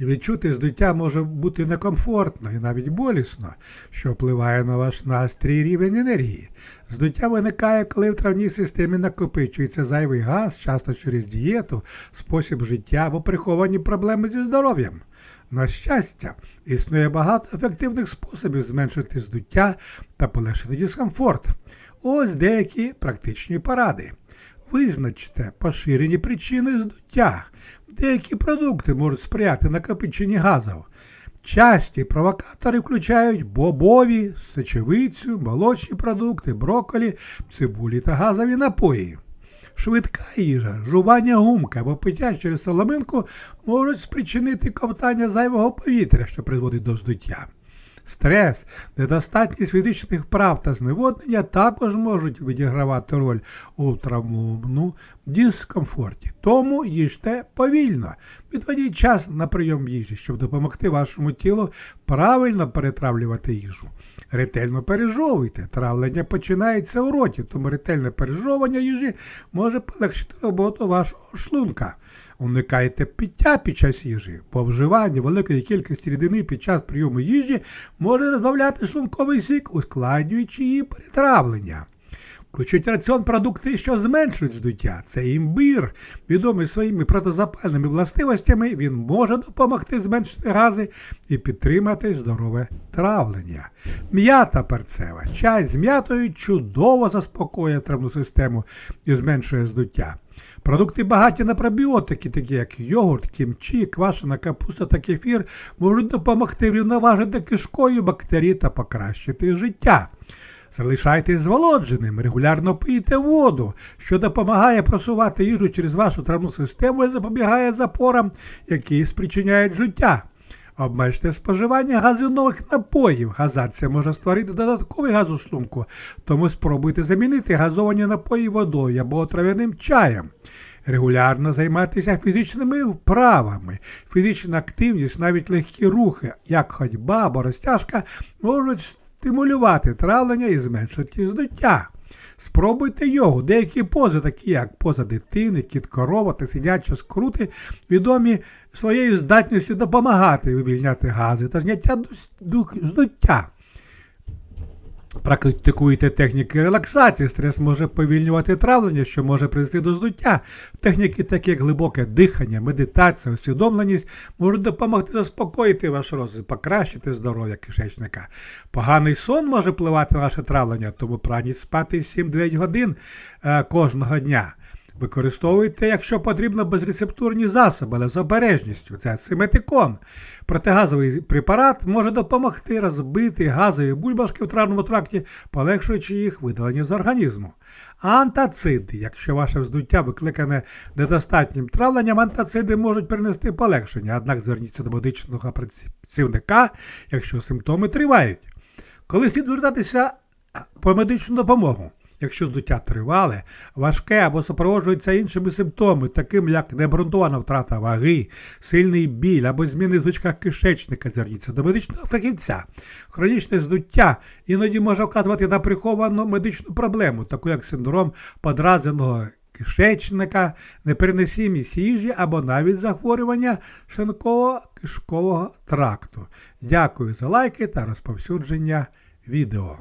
Відчути здуття може бути некомфортно і навіть болісно, що впливає на ваш настрій рівень енергії. Здуття виникає, коли в травній системі накопичується зайвий газ, часто через дієту, спосіб життя або приховані проблеми зі здоров'ям. На щастя, існує багато ефективних способів зменшити здуття та полегшити дискомфорт. Ось деякі практичні поради. Визначте поширені причини здуття. Деякі продукти можуть сприяти накопиченні газів. Часті провокатори включають бобові, сечевицю, молочні продукти, брокколі, цибулі та газові напої. Швидка їжа, жування гумки або пиття через соломинку можуть спричинити ковтання зайвого повітря, що призводить до здуття. Стрес, недостатність фізичних вправ та зневоднення також можуть відігравати роль у травмовому дискомфорті. Тому їжте повільно. Відведіть час на прийом їжі, щоб допомогти вашому тілу правильно перетравлювати їжу. Ретельно пережовуйте. Травлення починається у роті, тому ретельне пережовування їжі може полегшити роботу вашого шлунка. Уникайте пиття під час їжі, бо вживання великої кількості рідини під час прийому їжі може розбавляти шлунковий сік, ускладнюючи її перетравлення. Включіть в раціон продукти, що зменшують здуття. Це імбир, відомий своїми протизапальними властивостями, він може допомогти зменшити гази і підтримати здорове травлення. М'ята перцева. Чай з м'ятою чудово заспокоює травну систему і зменшує здуття. Продукти багаті на пробіотики, такі як йогурт, кімчі, квашена капуста та кефір, можуть допомогти врівноважити кишкою бактерії та покращити життя. Залишайтесь зволодженим, регулярно пийте воду, що допомагає просувати їжу через вашу травну систему і запобігає запорам, які спричиняють життя. Обмежте споживання газинових напоїв. Газація може створити додатковий газ у шлунку, тому спробуйте замінити газовані напої водою або трав'яним чаєм. Регулярно займайтеся фізичними вправами. Фізична активність, навіть легкі рухи, як ходьба або розтяжка, можуть стимулювати травлення і зменшити здуття. Спробуйте йогу. Деякі пози, такі як поза дитини, кіт корова та сидячі скрути, відомі своєю здатністю допомагати вивільняти гази та зняття здуття. Практикуйте техніки релаксації, стрес може повільнювати травлення, що може привести до здуття. Техніки, такі як глибоке дихання, медитація, усвідомленість, можуть допомогти заспокоїти ваш розум, покращити здоров'я кишечника. Поганий сон може впливати на ваше травлення, тому прагніть спати 7-9 годин е, кожного дня. Використовуйте, якщо потрібно, безрецептурні засоби, але з обережністю. Це симетикон. Протигазовий препарат може допомогти розбити газові бульбашки в травному тракті, полегшуючи їх видалення з організму. Антациди. Якщо ваше вздуття викликане недостатнім травленням, антациди можуть принести полегшення, однак зверніться до медичного працівника, якщо симптоми тривають. Коли слід звертатися по медичну допомогу? Якщо здуття тривале, важке або супроводжується іншими симптомами, такими як необґрунтована втрата ваги, сильний біль або зміни в звичках кишечника, зверніться до медичного фахівця. Хронічне здуття іноді може вказувати на приховану медичну проблему, таку як синдром подразненого кишечника, непереносимість їжі або навіть захворювання шлунково-кишкового тракту. Дякую за лайки та розповсюдження відео.